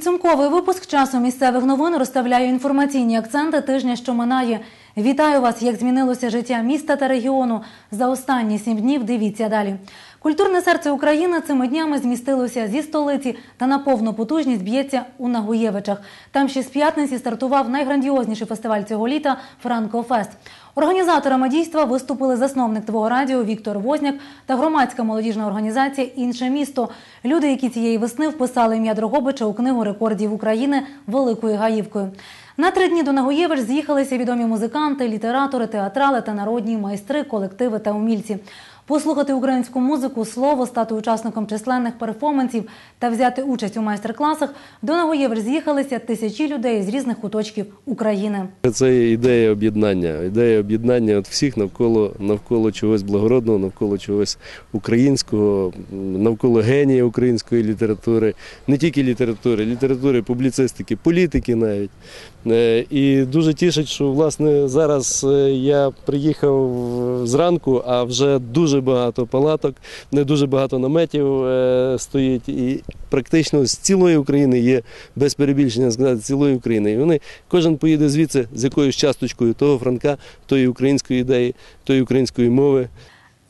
Підсумковий випуск часу місцевих новин розставляє інформаційні акценти тижня, що минає. Вітаю вас, як змінилося життя міста та регіону. За останні сім днів дивіться далі. Культурне серце України цими днями змістилося зі столиці та на повну потужність б'ється у Нагуєвичах. Там ще з п'ятниці стартував найграндіозніший фестиваль цього літа Франкофест. Організаторами дійства виступили засновник твого радіо Віктор Возняк та громадська молодіжна організація Інше місто. Люди, які цієї весни вписали ім'я Дрогобича у книгу рекордів України Великою Гаївкою. На три дні до Нагоєвич з'їхалися відомі музиканти, літератори, театрали та народні майстри, колективи та умільці. Послухати українську музику, слово, стати учасником численних перформансів та взяти участь у майстер-класах до Нагоєвич з'їхалися тисячі людей з різних куточків України. Це ідея об'єднання. Ідея об'єднання от всіх навколо навколо чогось благородного, навколо чогось українського, навколо генія української літератури, не тільки літератури, літератури, публіцистики, політики навіть. Е, І дуже тішить, що власне зараз е, я приїхав зранку, а вже дуже багато палаток, не дуже багато наметів е, стоїть. І практично з цілої України є без перебільшення сказати цілої України. І вони кожен поїде звідси з якоюсь часточкою того Франка, тої української ідеї, тої української мови.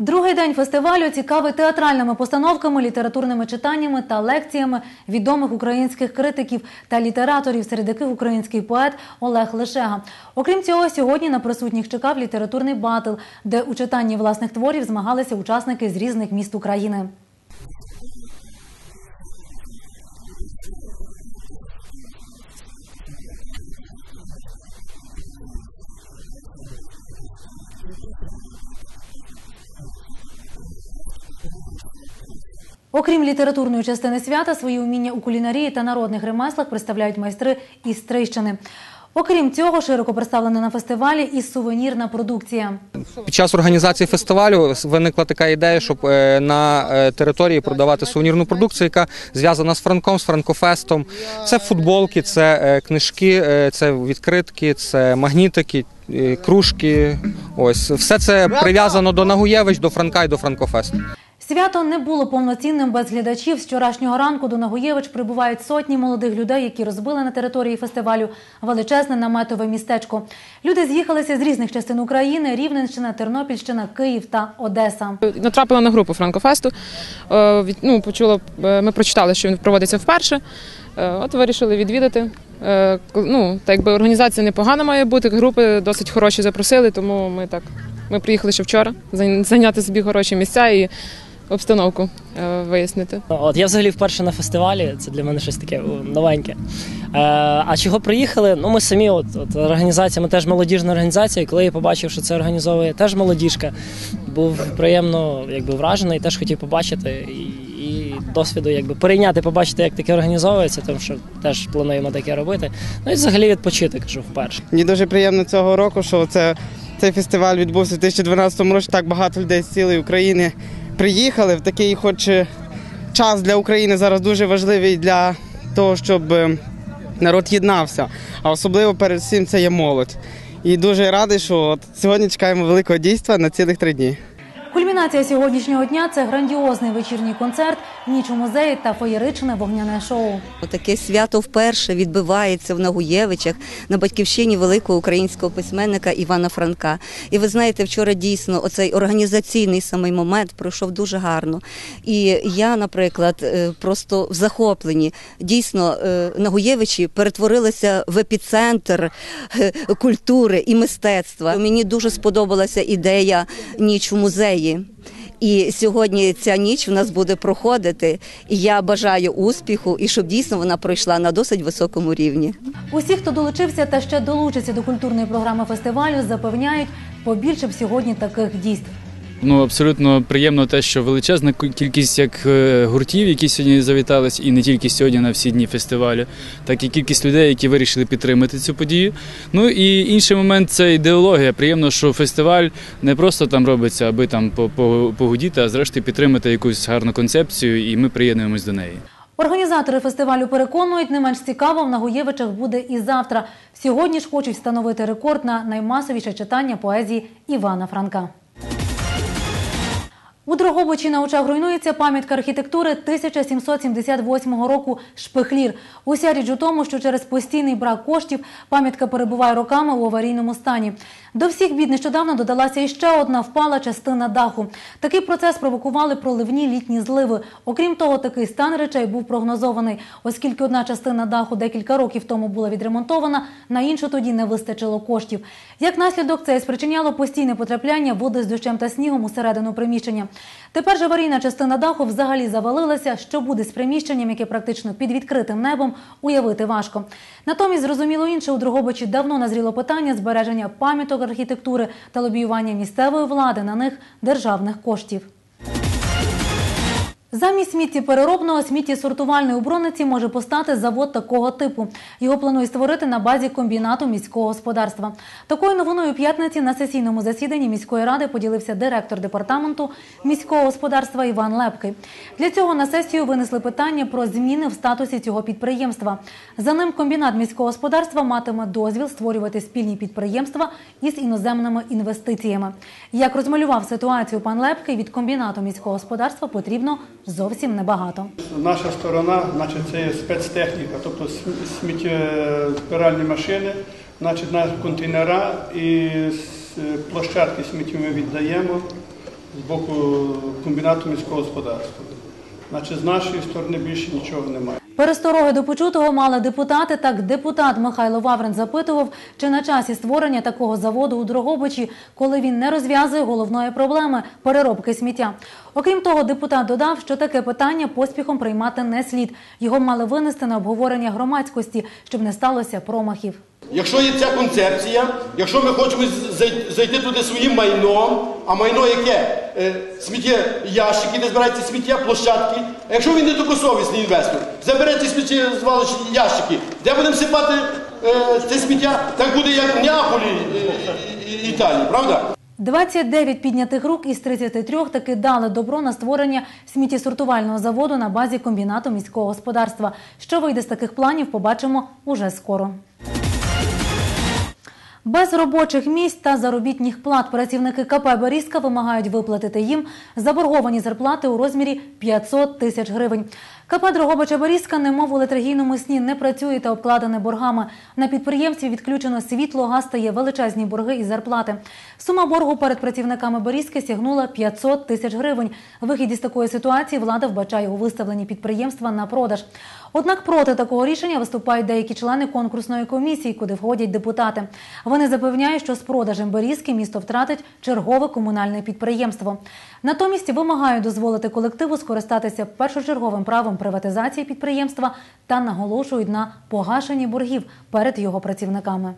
Другий день фестивалю цікавий театральними постановками, літературними читаннями та лекціями відомих українських критиків та літераторів, серед яких український поет Олег Лишега. Окрім цього, сьогодні на присутніх чекав літературний батл, де у читанні власних творів змагалися учасники з різних міст України. Окрім літературної частини свята, свої уміння у кулінарії та народних ремеслах представляють майстри із Стрийщини. Окрім цього, широко представлена на фестивалі і сувенірна продукція. Під час організації фестивалю виникла така ідея, щоб е, на е, території продавати сувенірну продукцію, яка зв'язана з Франком, з Франкофестом. Це футболки, це е, книжки, це відкритки, це магнітики, кружки. Ось все це прив'язано до Нагуєвич, до Франка і до Франкофесту. Свято не було повноцінним без глядачів. З вчорашнього ранку до Нагоєвич прибувають сотні молодих людей, які розбили на території фестивалю величезне наметове містечко. Люди з'їхалися з різних частин України: Рівненщина, Тернопільщина, Київ та Одеса. Натрапила на групу Франкофесту. Е, Ну, почула, е, ми прочитали, що він проводиться вперше. Е, От вирішили відвідати. Ну, так якби організація непогана має бути, групи досить хороші запросили, тому ми так. Ми приїхали ще вчора зайняти собі хороші місця і обстановку е, вияснити. От я взагалі вперше на фестивалі, це для мене щось таке новеньке. Е, а чого приїхали? Ну, ми самі, от, от організація, ми теж молодіжна організація. І коли я побачив, що це організовує теж молодіжка, був приємно якби, вражений, теж хотів побачити і, і досвіду якби, перейняти, побачити, як таке організовується, тому що теж плануємо таке робити. Ну і взагалі відпочити, кажу, вперше. Мені дуже приємно цього року, що це, цей фестиваль відбувся у 2012 році. Так багато людей з цілої України приїхали в такий, хоч е, час для України зараз дуже важливий для того, щоб е, народ єднався. А особливо перед всім це є молодь. І дуже радий, що от сьогодні чекаємо великого дійства на цілих три дні. Кульмінація сьогоднішнього дня це грандіозний вечірній концерт, ніч у музеї та феєричне вогняне шоу. Таке свято вперше відбивається в Нагуєвичах на батьківщині великого українського письменника Івана Франка. І ви знаєте, вчора дійсно оцей організаційний самий момент пройшов дуже гарно. І я, наприклад, е, просто в захопленні. Дійсно, е, Нагуєвичі перетворилися в епіцентр е, культури і мистецтва. Мені дуже сподобалася ідея ніч у музеї. І сьогодні ця ніч в нас буде проходити. І я бажаю успіху і щоб дійсно вона пройшла на досить високому рівні. Усі, хто долучився та ще долучиться до культурної програми фестивалю, запевняють, побільше б сьогодні таких дійств. Ну абсолютно приємно те, що величезна кількість як е, гуртів, які сьогодні завітались, і не тільки сьогодні на всі дні фестивалю, так і кількість людей, які вирішили підтримати цю подію. Ну і інший момент це ідеологія. Приємно, що фестиваль не просто там робиться, аби там по- по- погудіти, а зрештою підтримати якусь гарну концепцію, і ми приєднуємось до неї. Організатори фестивалю переконують, не менш цікаво в Нагоєвичах буде і завтра. Сьогодні ж хочуть встановити рекорд на наймасовіше читання поезії Івана Франка. У Дрогобичі на очах руйнується пам'ятка архітектури 1778 року Шпихлір. Уся річ у тому, що через постійний брак коштів пам'ятка перебуває роками у аварійному стані. До всіх бід нещодавно додалася іще одна впала частина даху. Такий процес провокували проливні літні зливи. Окрім того, такий стан речей був прогнозований, оскільки одна частина даху декілька років тому була відремонтована, на іншу тоді не вистачило коштів. Як наслідок, це спричиняло постійне потрапляння води з дощем та снігом усередину приміщення. Тепер ж аварійна частина даху взагалі завалилася. Що буде з приміщенням, яке практично під відкритим небом, уявити важко. Натомість, зрозуміло інше, у Дрогобичі давно назріло питання збереження пам'яток архітектури та лобіювання місцевої влади на них державних коштів. Замість сміттєпереробного сміттєсортувальної у Брониці може постати завод такого типу. Його планують створити на базі комбінату міського господарства. Такою новиною п'ятниці на сесійному засіданні міської ради поділився директор департаменту міського господарства Іван Лепкий. Для цього на сесію винесли питання про зміни в статусі цього підприємства. За ним комбінат міського господарства матиме дозвіл створювати спільні підприємства із іноземними інвестиціями. Як розмалював ситуацію пан Лепкий, від комбінату міського господарства потрібно зовсім небагато. Наша сторона, значить, це спецтехніка, тобто см- сміттєзбиральні машини, значить, наші контейнера і площадки сміттю ми віддаємо з боку комбінату міського господарства. Значить, з нашої сторони більше нічого немає. Перестороги до почутого мали депутати. Так депутат Михайло Ваврин запитував, чи на часі створення такого заводу у Дрогобичі, коли він не розв'язує головної проблеми переробки сміття. Окрім того, депутат додав, що таке питання поспіхом приймати не слід. Його мали винести на обговорення громадськості, щоб не сталося промахів. Якщо є ця концепція, якщо ми хочемо зайти туди своїм майном, а майно яке? Е, сміття ящики, де збирається сміття, площадки. А якщо він не добросовісний інвестор, забере сміття звалиш ящики, де будемо сипати е, це сміття, так буде як в Неаполі е, і- і- Італії, правда? 29 піднятих рук із 33 таки дали добро на створення сміттєсортувального заводу на базі комбінату міського господарства. Що вийде з таких планів, побачимо уже скоро. Без робочих місць та заробітних плат працівники КП «Берізка» вимагають виплатити їм заборговані зарплати у розмірі 500 тисяч гривень. КП «Дрогобича Берізка» немов у летаргійному сні не працює та обкладене боргами. На підприємстві відключено світло, газ та є величезні борги і зарплати. Сума боргу перед працівниками Берізки сягнула 500 тисяч гривень. Вихід із такої ситуації влада вбачає у виставленні підприємства на продаж. Однак проти такого рішення виступають деякі члени конкурсної комісії, куди входять депутати. Вони запевняють, що з продажем Берізки місто втратить чергове комунальне підприємство. Натомість вимагають дозволити колективу скористатися першочерговим правом приватизації підприємства та наголошують на погашенні боргів перед його працівниками.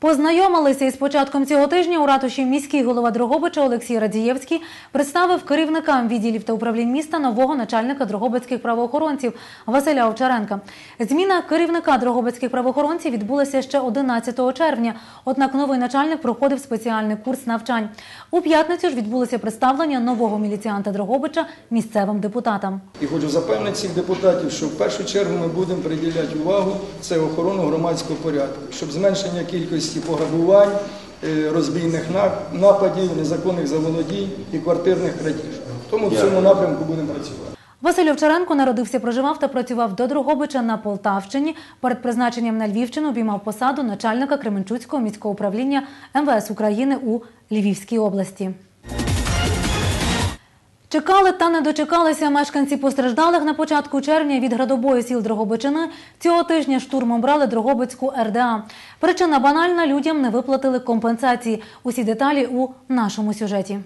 Познайомилися із початком цього тижня у ратуші міський голова Дрогобича Олексій Радієвський представив керівникам відділів та управлінь міста нового начальника дрогобицьких правоохоронців Василя Овчаренка. Зміна керівника дрогобицьких правоохоронців відбулася ще 11 червня. Однак новий начальник проходив спеціальний курс навчань. У п'ятницю ж відбулося представлення нового міліціанта Дрогобича місцевим депутатам. І хочу запевнити всіх депутатів, що в першу чергу ми будемо приділяти увагу це охорону громадського порядку, щоб зменшення кількості пограбувань, е, розбійних нападів, незаконних заволодінь і квартирних крадіж. Тому в цьому напрямку будемо працювати. Василь Овчаренко народився, проживав та працював до Дрогобича на Полтавщині. Перед призначенням на Львівщину обіймав посаду начальника Кременчуцького міського управління МВС України у Львівській області. Чекали та не дочекалися мешканці постраждалих на початку червня від градобою сіл Дрогобичини. Цього тижня штурмом брали Дрогобицьку РДА. Причина банальна – людям не виплатили компенсації. Усі деталі у нашому сюжеті.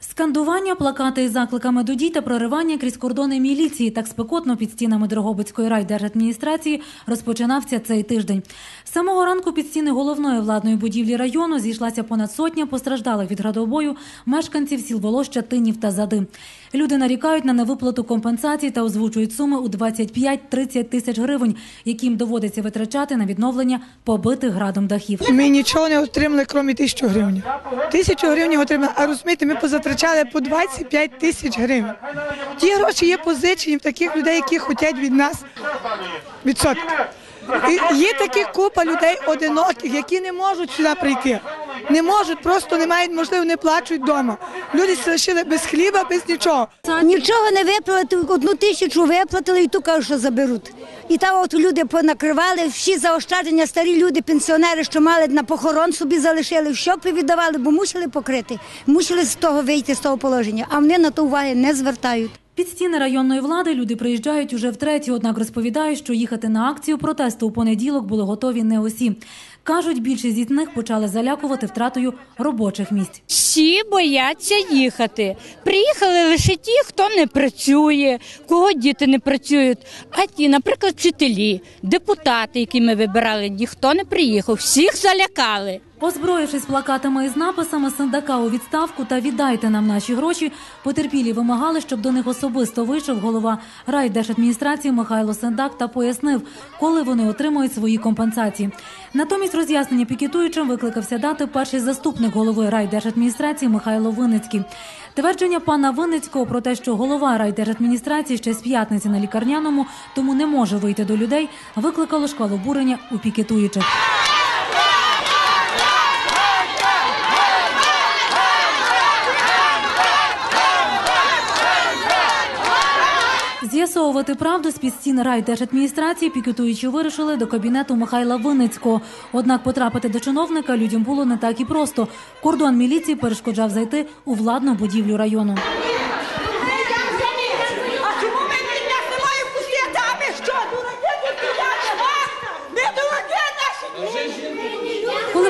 Скандування, плакати із закликами до дій та проривання крізь кордони міліції так спекотно під стінами Дрогобицької райдержадміністрації розпочинався цей тиждень. З самого ранку під стіни головної владної будівлі району зійшлася понад сотня постраждалих від градобою мешканців сіл Волоща, Тинів та Зади. Люди нарікають на невиплату компенсацій та озвучують суми у 25-30 тисяч гривень, які їм доводиться витрачати на відновлення побитих градом дахів. Ми нічого не отримали, крім тисячі гривень. Тисячу гривень отримали, а розумієте, ми позатрачали по 25 тисяч гривень. Ті гроші є позичені в таких людей, які хочуть від нас відсотки. Є таких купа людей одиноких, які не можуть сюди прийти. Не можуть, просто не мають можливо, не плачуть вдома. Люди лишили без хліба, без нічого. Нічого не виплатили, одну тисячу виплатили і ту кажуть, що заберуть. І там от люди понакривали, всі заощадження, старі люди, пенсіонери, що мали на похорон собі залишили, що віддавали, бо мусили покрити, мусили з того вийти, з того положення, а вони на то уваги не звертають. Під стіни районної влади люди приїжджають уже втретє, однак розповідають, що їхати на акцію протесту у понеділок були готові не усі. Кажуть, більшість із них почали залякувати втратою робочих місць. Всі бояться їхати. Приїхали лише ті, хто не працює, кого діти не працюють. А ті, наприклад, вчителі, депутати, які ми вибирали, ніхто не приїхав. Всіх залякали. Озброївшись плакатами із написами «Сендака у відставку» та «Віддайте нам наші гроші», потерпілі вимагали, щоб до них особисто вийшов голова райдержадміністрації Михайло Сендак та пояснив, коли вони отримують свої компенсації. Натомість роз'яснення пікетуючим викликався дати перший заступник голови райдержадміністрації Михайло Винницький. Твердження пана Винницького про те, що голова райдержадміністрації ще з п'ятниці на лікарняному, тому не може вийти до людей, викликало шквал обурення у пікетуючих. З'ясовувати правду з під стін райдержадміністрації пікетуючі вирішили до кабінету Михайла Винницького. Однак потрапити до чиновника людям було не так і просто. Кордон міліції перешкоджав зайти у владну будівлю району.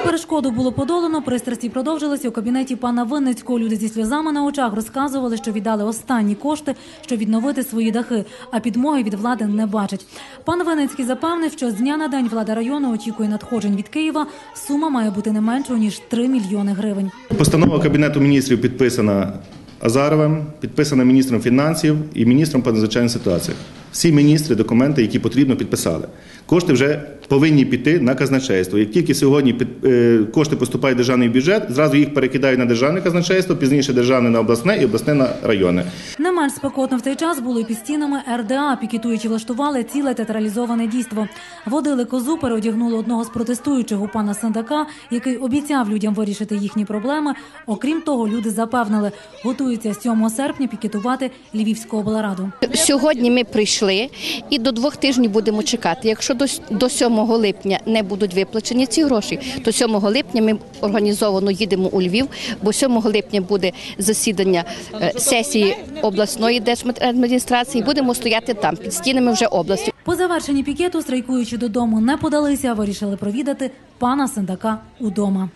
Перешкоду було подолано, пристрасті продовжилися у кабінеті пана Винницького. Люди зі сльозами на очах розказували, що віддали останні кошти, щоб відновити свої дахи, а підмоги від влади не бачать. Пан Винницький запевнив, що з дня на день влада району очікує надходжень від Києва. Сума має бути не меншою ніж 3 мільйони гривень. Постанова Кабінету міністрів підписана Азаровим, підписана міністром фінансів і міністром по надзвичайних ситуаціях. Всі міністри документи, які потрібно, підписали. Кошти вже повинні піти на казначейство. Як тільки сьогодні під- е, кошти поступають в державний бюджет, зразу їх перекидають на державне казначейство, пізніше державне на обласне і обласне на районе. Не менш спекотно в цей час було і під стінами РДА. Пікетуючі влаштували ціле театралізоване дійство. Водили козу, переодягнули одного з протестуючих у пана Сендака, який обіцяв людям вирішити їхні проблеми. Окрім того, люди запевнили, готуються 7 серпня пікетувати Львівську облраду. Сьогодні ми прийшли і до двох тижнів будемо чекати. Якщо до, с- 7 липня не будуть виплачені ці гроші, то 7 липня ми організовано їдемо у Львів, бо 7 липня буде засідання е, сесії обласної держадміністрації. Будемо стояти там під стінами вже області. По завершенні пікету страйкуючи додому не подалися, вирішили провідати пана Сендака удома.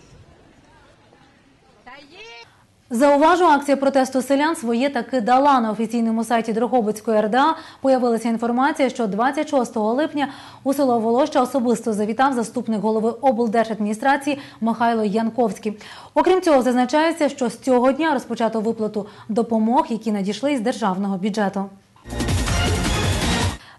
Зауважу, акція протесту селян своє таки дала на офіційному сайті Дрогобицької РДА. Появилася інформація, що 26 липня у село Волоща особисто завітав заступник голови облдержадміністрації Михайло Янковський. Окрім цього, зазначається, що з цього дня розпочато виплату допомог, які надійшли із державного бюджету.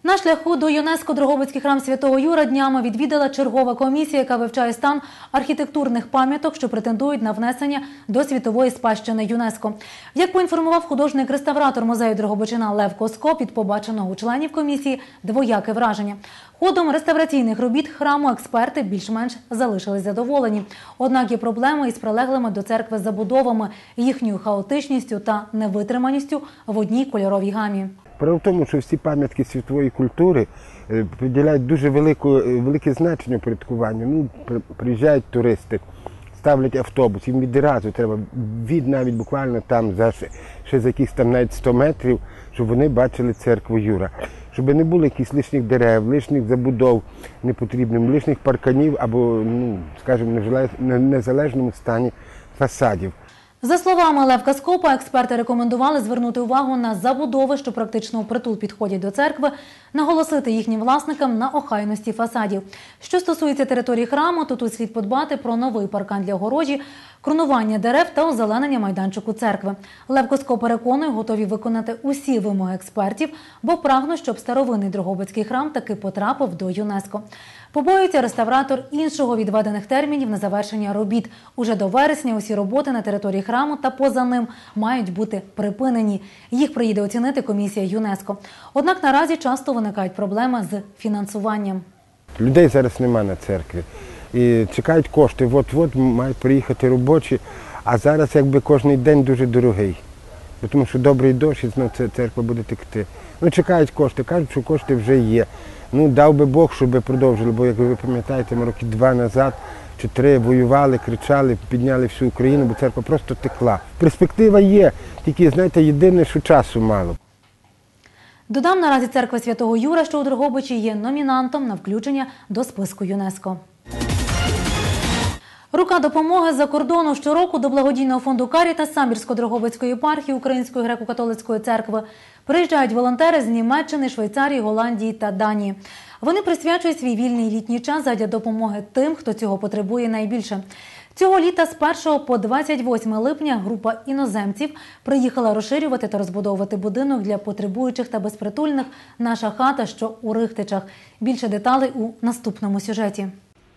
На шляху до ЮНЕСКО Дрогобицький храм Святого Юра днями відвідала чергова комісія, яка вивчає стан архітектурних пам'яток, що претендують на внесення до світової спадщини ЮНЕСКО. Як поінформував художник-реставратор музею Дрогобичина Лев Коско, від побаченого у членів комісії двояке враження. Ходом реставраційних робіт храму експерти більш-менш залишились задоволені. Однак є проблеми із прилеглими до церкви забудовами, їхньою хаотичністю та невитриманістю в одній кольоровій гамі. Справа в тому, що всі пам'ятки світової культури е, приділяють дуже велику, е, велике значення порядкуванню. Ну, приїжджають туристи, ставлять автобус, їм відразу треба від навіть буквально там за ще, за якихось там навіть 100 метрів, щоб вони бачили церкву Юра. Щоб не було якихось лишніх дерев, лишніх забудов непотрібних, лишніх парканів або, ну, скажімо, в незалежному стані фасадів. За словами Левка Скопа, експерти рекомендували звернути увагу на забудови, що практично впритул підходять до церкви, наголосити їхнім власникам на охайності фасадів. Що стосується території храму, то тут слід подбати про новий паркан для огорожі, кронування дерев та озеленення майданчику церкви. Левко Скоп переконує, готові виконати усі вимоги експертів, бо прагнуть, щоб старовинний Дрогобицький храм таки потрапив до ЮНЕСКО. Побоюється реставратор іншого відведених термінів на завершення робіт. Уже до вересня усі роботи на території храму та поза ним мають бути припинені. Їх приїде оцінити комісія ЮНЕСКО. Однак наразі часто виникають проблеми з фінансуванням. Людей зараз нема на церкві. і чекають кошти. От-от мають приїхати робочі, а зараз якби кожен день дуже дорогий. Тому що добрий дощ і знов церква буде текти. Ну, чекають кошти, кажуть, що кошти вже є. Ну, дав би Бог, щоб продовжили, бо як ви пам'ятаєте, ми роки два назад чи три воювали, кричали, підняли всю Україну, бо церква просто текла. Перспектива є, тільки, знаєте, єдине, що часу мало. Додам, наразі церква святого Юра, що у Дрогобичі, є номінантом на включення до списку ЮНЕСКО. Рука допомоги за кордону щороку до благодійного фонду Каріта Самбірсько-Дрогобицької єпархії Української греко-католицької церкви приїжджають волонтери з Німеччини, Швейцарії, Голландії та Данії. Вони присвячують свій вільний літній час задля допомоги тим, хто цього потребує найбільше. Цього літа з 1 по 28 липня група іноземців приїхала розширювати та розбудовувати будинок для потребуючих та безпритульних наша хата, що у Рихтичах. Більше деталей у наступному сюжеті.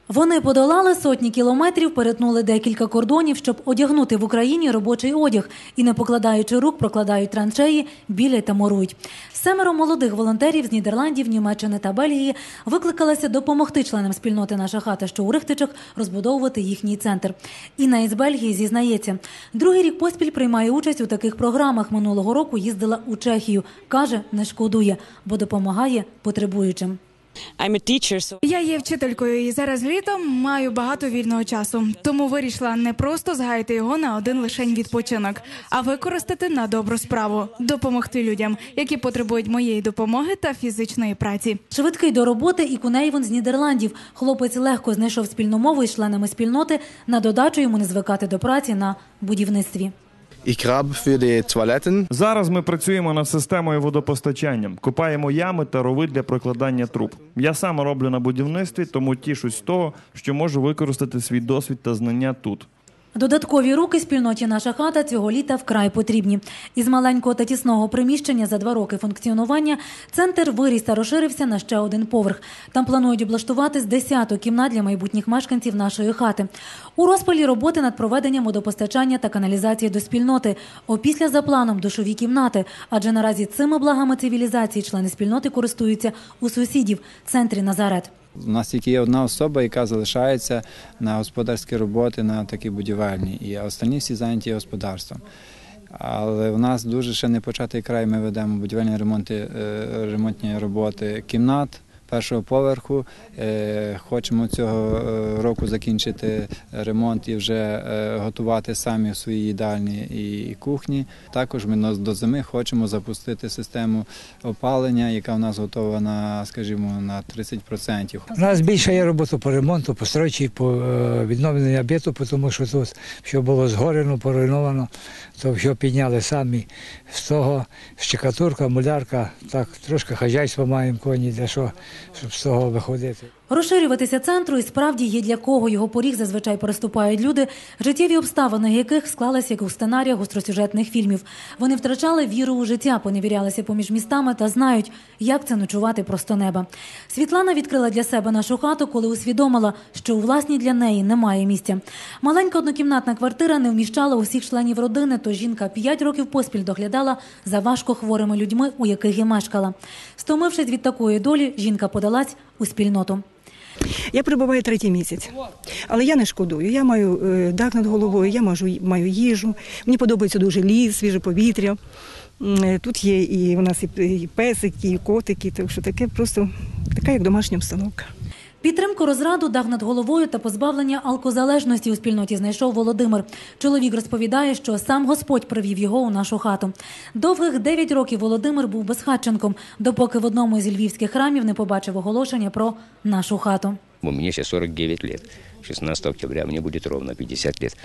Вони подолали сотні кілометрів, перетнули декілька кордонів, щоб одягнути в Україні робочий одяг і, не покладаючи рук, прокладають траншеї, білять та морують. Семеро молодих волонтерів з Нідерландів, Німеччини та Бельгії викликалися допомогти членам спільноти наша хата, що у Рихтичах розбудовувати їхній центр. Інна із Бельгії зізнається, другий рік поспіль приймає участь у таких програмах. Минулого року їздила у Чехію. каже, не шкодує, бо допомагає потребуючим. Я є вчителькою і зараз літом маю багато вільного часу. Тому вирішила не просто згаяти його на один лишень відпочинок, а використати на добру справу, допомогти людям, які потребують моєї допомоги та фізичної праці. Швидкий до роботи і Кунейвон з Нідерландів. Хлопець легко знайшов спільну мову із членами спільноти. На додачу йому не звикати до праці на будівництві. Зараз ми працюємо над системою водопостачання, копаємо ями та рови для прокладання труб. Я сам роблю на будівництві, тому тішусь з того, що можу використати свій досвід та знання тут. Додаткові руки спільноті наша хата цього літа вкрай потрібні. Із маленького та тісного приміщення за два роки функціонування центр виріс та розширився на ще один поверх. Там планують облаштувати з десяток кімнат для майбутніх мешканців нашої хати. У розпалі роботи над проведенням водопостачання та каналізації до спільноти. Опісля за планом душові кімнати, адже наразі цими благами цивілізації члени спільноти користуються у сусідів центрі Назарет. У нас тільки є одна особа, яка залишається на господарські роботи, на такі будівельні, і останні всі зайняті господарством. Але в нас дуже ще не початий край. Ми ведемо будівельні ремонти, е, ремонтні роботи кімнат першого поверху. Е, Хочемо цього е, року закінчити ремонт і вже е, готувати самі свої їдальні і кухні. Також ми до зими хочемо запустити систему опалення, яка в нас готова на, скажімо, на 30%. У нас більше є роботи по ремонту, по стройці, по відновленню об'єкту, тому що тут все було згорено, поруйновано, то все підняли самі з того щекатурка, мулярка, так трошки хазяйство маємо коні, для що, щоб з того виходити. Розширюватися центру і справді є для кого його поріг зазвичай переступають люди, життєві обставини яких склалися як у сценаріях гостросюжетних фільмів. Вони втрачали віру у життя, поневірялися поміж містами та знають, як це ночувати просто неба. Світлана відкрила для себе нашу хату, коли усвідомила, що у власній для неї немає місця. Маленька однокімнатна квартира не вміщала усіх членів родини, то жінка п'ять років поспіль доглядала за важко хворими людьми, у яких і мешкала. Стомившись від такої долі, жінка подалась у спільноту. Я перебуваю третій місяць, але я не шкодую. Я маю е, дах над головою, я маю, маю їжу. Мені подобається дуже ліс, свіже повітря. Е, Тут є і у нас і песики, і котики, так що таке просто така як домашня обстановка. Підтримку розраду, дах над головою та позбавлення алкозалежності у спільноті знайшов Володимир. Чоловік розповідає, що сам Господь привів його у нашу хату. Довгих 9 років Володимир був безхатченком, допоки в одному із львівських храмів не побачив оголошення про нашу хату. Мне сейчас 49 лет. 16 октября мне будет ровно 50 лет.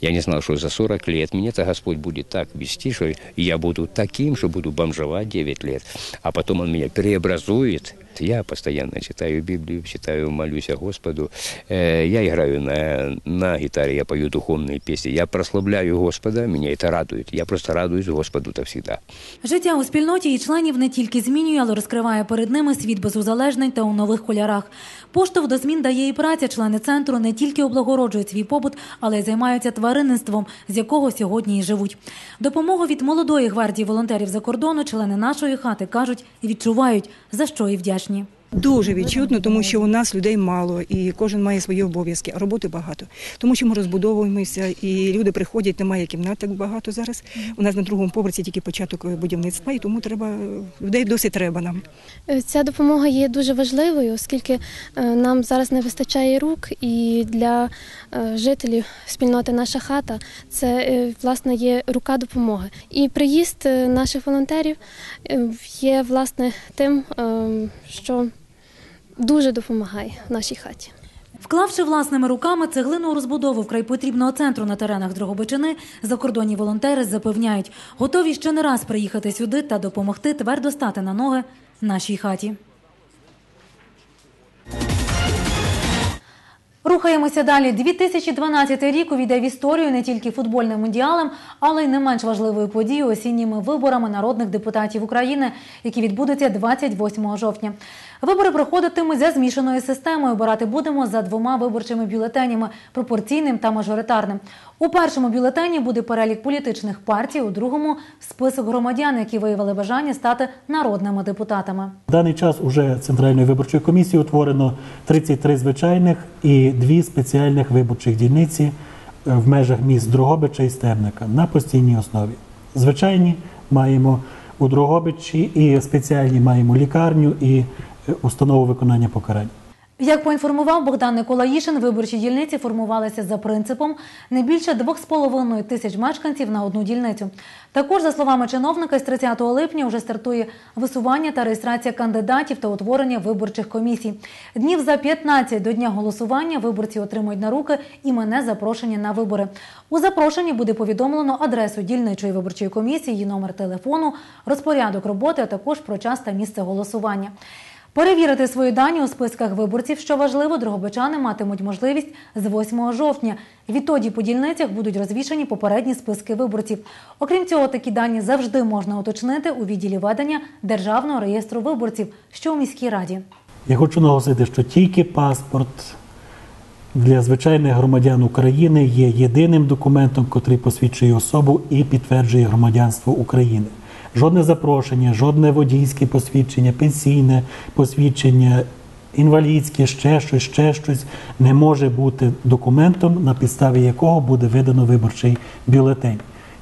Я не знал, что за 40 лет меня-то Господь будет так вести, что я буду таким, что буду бомжевать 9 лет. А потом Он меня преобразует. Я постоянно читаю Библию, читаю, молюсь о Господу. Э, Я играю на, на гитаре, я пою духовные песни. Я прославляю Господа, меня это радует. Я просто радуюсь Господу-то всегда. Життя у спільноті і членів не тільки змінює, але розкриває перед ними світ без узалежнень та у нових кольорах. Поштовх до змін дає і праця. Члени центру не тільки облагороджують свій побут, але й займаються тваринництвом, з якого сьогодні і живуть. Допомогу від молодої гвардії волонтерів за кордону члени нашої хати кажуть і відчувають, за що і вдячні. тутешні. Дуже відчутно, тому що у нас людей мало і кожен має свої обов'язки, а роботи багато. Тому що ми розбудовуємося, і люди приходять, немає кімнат так багато зараз. У нас на другому поверсі тільки початок будівництва, і тому треба людей досить треба нам. Е, Ця допомога є дуже важливою, оскільки е, нам зараз не вистачає рук, і для е, жителів спільноти наша хата це е, власне є рука допомоги. І приїзд е, наших волонтерів е, є власне тим, е, що дуже допомагає нашій хаті. Вклавши власними руками цеглину розбудову вкрай потрібного центру на теренах Дрогобичини, закордонні волонтери запевняють, готові ще не раз приїхати сюди та допомогти твердо стати на ноги нашій хаті. Рухаємося далі. 2012 рік увійде в історію не тільки футбольним мундіалем, але й не менш важливою подією осінніми виборами народних депутатів України, які відбудуться 28 жовтня. Вибори проходитимуть за змішаною системою. Обирати будемо за двома виборчими бюлетенями пропорційним та мажоритарним. У першому бюлетені буде перелік політичних партій, у другому список громадян, які виявили бажання стати народними депутатами. В даний час уже Центральною виборчою комісією утворено 33 звичайних і дві спеціальних виборчих дільниці е, в межах міст Дрогобича і Стебника на постійній основі. Звичайні маємо у Дрогобичі і спеціальні маємо лікарню і е, установу виконання покарань. Як поінформував Богдан Николаїшин, виборчі дільниці формувалися за принципом не більше 2,5 тисяч мешканців на одну дільницю. Також, за словами чиновника, з 30 липня вже стартує висування та реєстрація кандидатів та утворення виборчих комісій. Днів за 15 до дня голосування виборці отримують на руки іменне запрошення на вибори. У запрошенні буде повідомлено адресу дільничої виборчої комісії, її номер телефону, розпорядок роботи, а також про час та місце голосування. Перевірити свої дані у списках виборців, що важливо, дрогобичани матимуть можливість з 8 жовтня. Відтоді по дільницях будуть розвішані попередні списки виборців. Окрім цього, такі дані завжди можна уточнити у відділі ведення Державного реєстру виборців, що у міській раді. Я хочу наголосити, що тільки паспорт для звичайних громадян України є єдиним документом, який посвідчує особу і підтверджує громадянство України. Жодне запрошення, жодне водійське посвідчення, пенсійне посвідчення, інвалідське, ще щось, ще щось не може бути документом, на підставі якого буде видано виборчий бюлетень.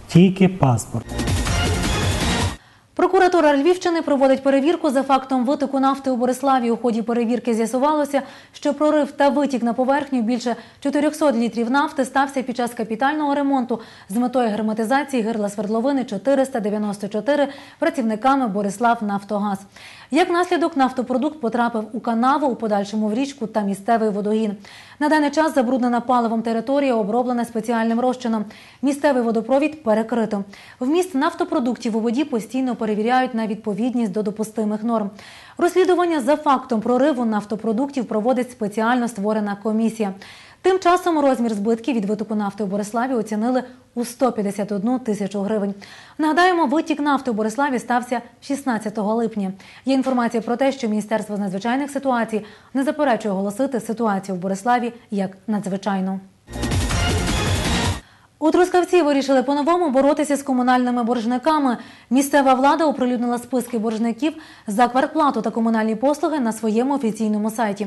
Тільки паспорт. Прокуратура Львівщини проводить перевірку за фактом витоку нафти у Бориславі. У ході перевірки з'ясувалося, що прорив та витік на поверхню більше 400 літрів нафти стався під час капітального ремонту з метою герметизації гирла свердловини 494 працівниками Борислав Нафтогаз. Як наслідок, нафтопродукт потрапив у канаву, у подальшому в річку та місцевий водогін. На даний час забруднена паливом територія оброблена спеціальним розчином. Місцевий водопровід перекрито. Вміст нафтопродуктів у воді постійно перевіряють на відповідність до допустимих норм. Розслідування за фактом прориву нафтопродуктів проводить спеціально створена комісія. Тим часом розмір збитків від витоку нафти у Бориславі оцінили у 151 тисячу гривень. Нагадаємо, витік нафти у Бориславі стався 16 липня. Є інформація про те, що Міністерство з надзвичайних ситуацій не заперечує оголосити ситуацію в Бориславі як надзвичайну. У Трускавці вирішили по-новому боротися з комунальними боржниками. Місцева влада оприлюднила списки боржників за квартплату та комунальні послуги на своєму офіційному сайті.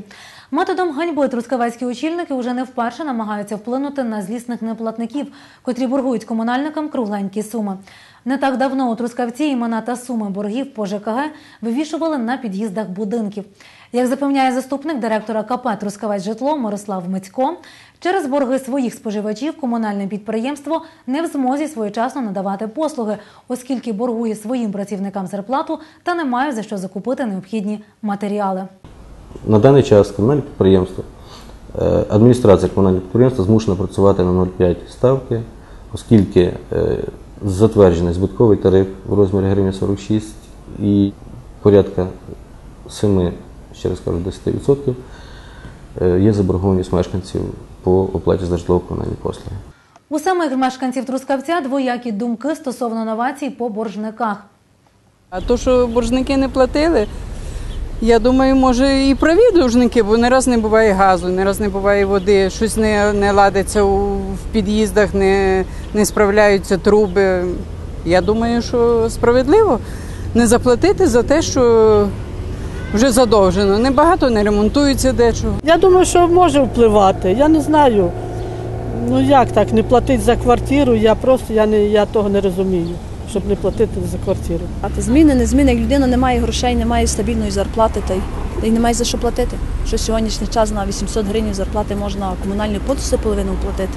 Методом ганьби трускавецькі очільники вже не вперше намагаються вплинути на злісних неплатників, котрі боргують комунальникам кругленькі суми. Не так давно у Трускавці імена та суми боргів по ЖКГ вивішували на під'їздах будинків. Як запевняє заступник директора КП Трускавець житло Мирослав Мицько, через борги своїх споживачів комунальне підприємство не в змозі своєчасно надавати послуги, оскільки боргує своїм працівникам зарплату та не має за що закупити необхідні матеріали. На даний час комунальне підприємство, е, адміністрація комунального підприємства змушена працювати на 0,5 ставки, оскільки е, затверджений збитковий тариф в розмірі гривня 46 і порядка 7, ще раз кажу, 10% е, є заборгованість мешканців по оплаті за житлово-комунальні послуги. У самих мешканців Трускавця двоякі думки стосовно новацій по боржниках. А то, що боржники не платили, я думаю, може і праві должники, бо не раз не буває газу, не раз не буває води, щось не, не ладиться у, в під'їздах, не, не справляються труби. Я думаю, що справедливо не заплатити за те, що Вже задовжено. Небагато не ремонтується дечого. Я думаю, що може впливати. Я не знаю. Ну як так, не платити за квартиру, я просто я не, я того не розумію, щоб не платити за квартиру. А то зміни, не зміни, як людина не має грошей, не має стабільної зарплати, та й, та й немає за що платити. Що сьогоднішній час на 800 гривень зарплати можна комунальні послуги половину платити.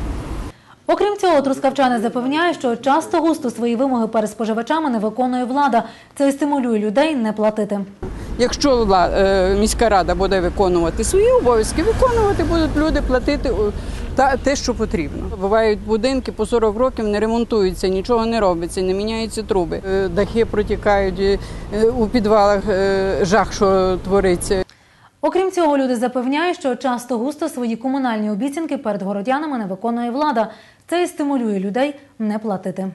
Окрім цього, трускавчани запевняють, що часто густо свої вимоги перед споживачами не виконує влада. Це і стимулює людей не платити. Якщо е, міська рада буде виконувати свої обов'язки, виконувати будуть люди платити е, та те, що потрібно. Бувають будинки по 40 років не ремонтуються, нічого не робиться, не міняються труби. Е, Дахи протікають у підвалах жах, що твориться. Окрім цього, люди запевняють, що часто густо свої комунальні обіцянки перед городянами не виконує влада. Це і стимулює людей не платити.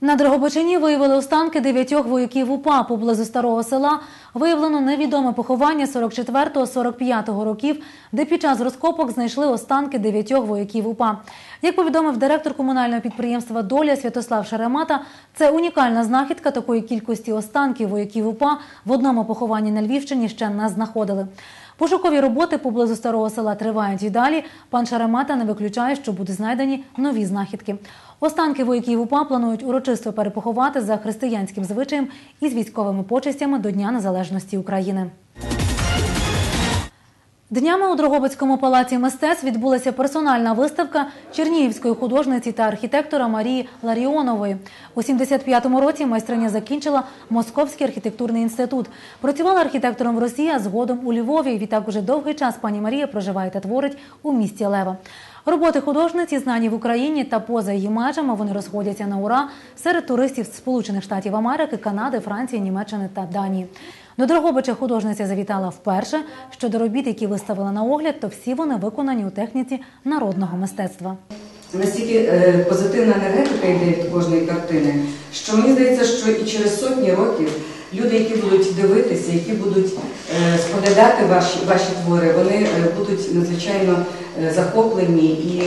На Дрогобичині виявили останки дев'ятьох вояків УПА поблизу старого села. Виявлено невідоме поховання 44-45 років, де під час розкопок знайшли останки дев'ятьох вояків УПА. Як повідомив директор комунального підприємства Доля Святослав Шеремата, це унікальна знахідка такої кількості останків вояків УПА в одному похованні на Львівщині ще не знаходили. Пошукові роботи поблизу старого села тривають і далі. Пан Шаремата не виключає, що будуть знайдені нові знахідки. Останки вояків УПА планують урочисто перепоховати за християнським звичаєм і з військовими почестями до Дня Незалежності України. Днями у Дрогобицькому палаці мистецтв відбулася персональна виставка чернігівської художниці та архітектора Марії Ларіонової. У 75-му році майстриня закінчила Московський архітектурний інститут. Працювала архітектором в Росії, а згодом у Львові. Відтак уже довгий час пані Марія проживає та творить у місті Лева. Роботи художниці знані в Україні та поза її межами. Вони розходяться на ура серед туристів з Сполучених Штатів Америки, Канади, Франції, Німеччини та Данії. До Дрогобича художниця завітала вперше. Щодо робіт, які виставила на огляд, то всі вони виконані у техніці народного мистецтва. Настільки е, позитивна енергетика йде від кожної картини, що мені здається, що і через сотні років люди, які будуть дивитися, які будуть е, споглядати ваші, ваші твори, вони е, будуть надзвичайно е, захоплені і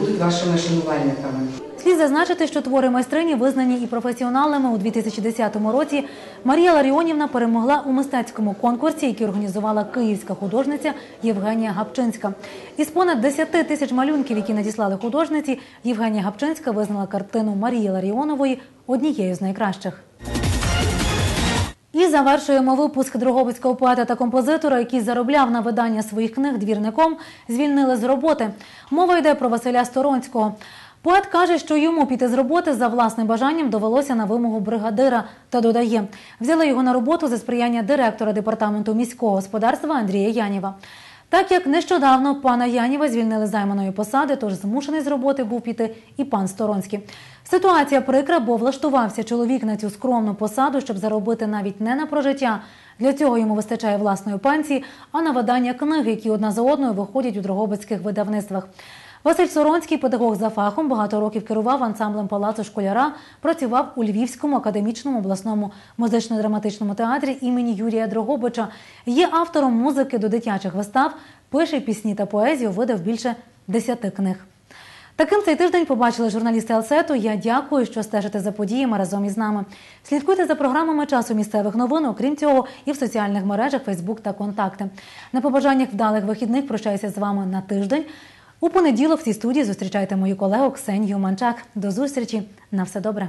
будуть вашими шанувальниками. Слід зазначити, що твори майстрині визнані і професіоналами у 2010 році. Марія Ларіонівна перемогла у мистецькому конкурсі, який організувала київська художниця Євгенія Гапчинська. Із понад 10 тисяч малюнків, які надіслали художниці, Євгенія Гапчинська визнала картину Марії Ларіонової однією з найкращих. І завершуємо випуск Дрогобицького поета та композитора, який заробляв на видання своїх книг двірником, звільнили з роботи. Мова йде про Василя Сторонського. Поет каже, що йому піти з роботи за власним бажанням довелося на вимогу бригадира. Та додає, взяли його на роботу за сприяння директора департаменту міського господарства Андрія Яніва. Так як нещодавно пана Яніва звільнили займаної посади, тож змушений з роботи був піти і пан Сторонський. Ситуація прикра, бо влаштувався чоловік на цю скромну посаду, щоб заробити навіть не на прожиття. Для цього йому вистачає власної пенсії, а на видання книг, які одна за одною виходять у дрогобицьких видавництвах. Василь Соронський, педагог за фахом, багато років керував ансамблем палацу школяра, працював у Львівському академічному обласному музично-драматичному театрі імені Юрія Дрогобича. Є автором музики до дитячих вистав, пише пісні та поезію, видав більше десяти книг. Таким цей тиждень побачили журналісти Алсету. Я дякую, що стежите за подіями разом із нами. Слідкуйте за програмами часу місцевих новин, окрім цього, і в соціальних мережах Фейсбук та Контакти. На побажаннях вдалих вихідних прощаюся з вами на тиждень. У понеділок в цій студії зустрічайте мою колегу Ксенію Манчак. До зустрічі на все добре.